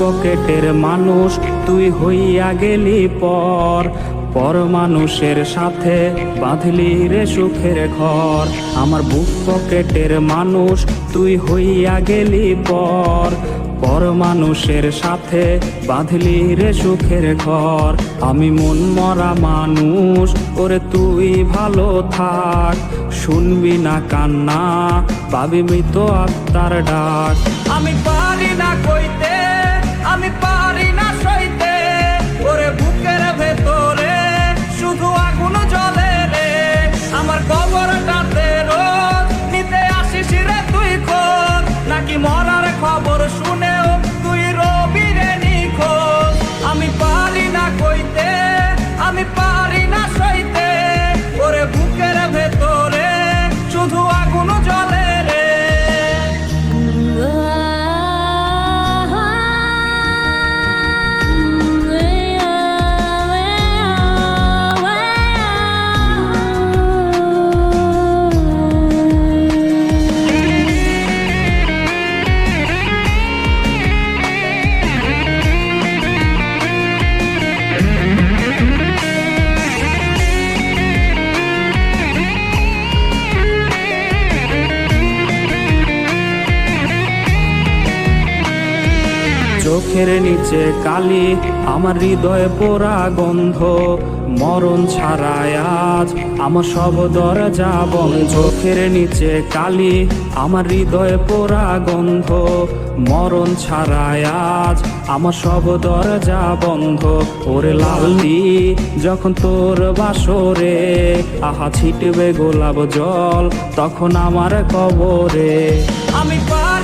পকেটের মানুষ, তুই হইয়া গেলি পর। পর মানুষের সাথে বাঁধলি রে সুখের ঘর। আমার বুক পকেটের মানুষ, তুই হইয়া গেলি পর। পর মানুষের সাথে বাঁধলি রে সুখের ঘর। আমি মন মরা মানুষ, ওরে তুই ভালো থাক। শুনবি না কান্না, পাবি মৃত আত্মার ডাক। চোখের নিচে কালি, আমার হৃদয়ে পোড়া গন্ধ। মরণ ছাড়ায় আজ আমার সব দরজা বন্ধ। চোখের নিচে কালি, আমার হৃদয়ে পোড়া গন্ধ। মরণ ছাড়ায় আজ আমার সব দরজা বন্ধ। ওরে লালটি, যখন তোর বাসরে আহা, ছিটবে গোলাপ জল, তখন আমার কবরে। আমি পারি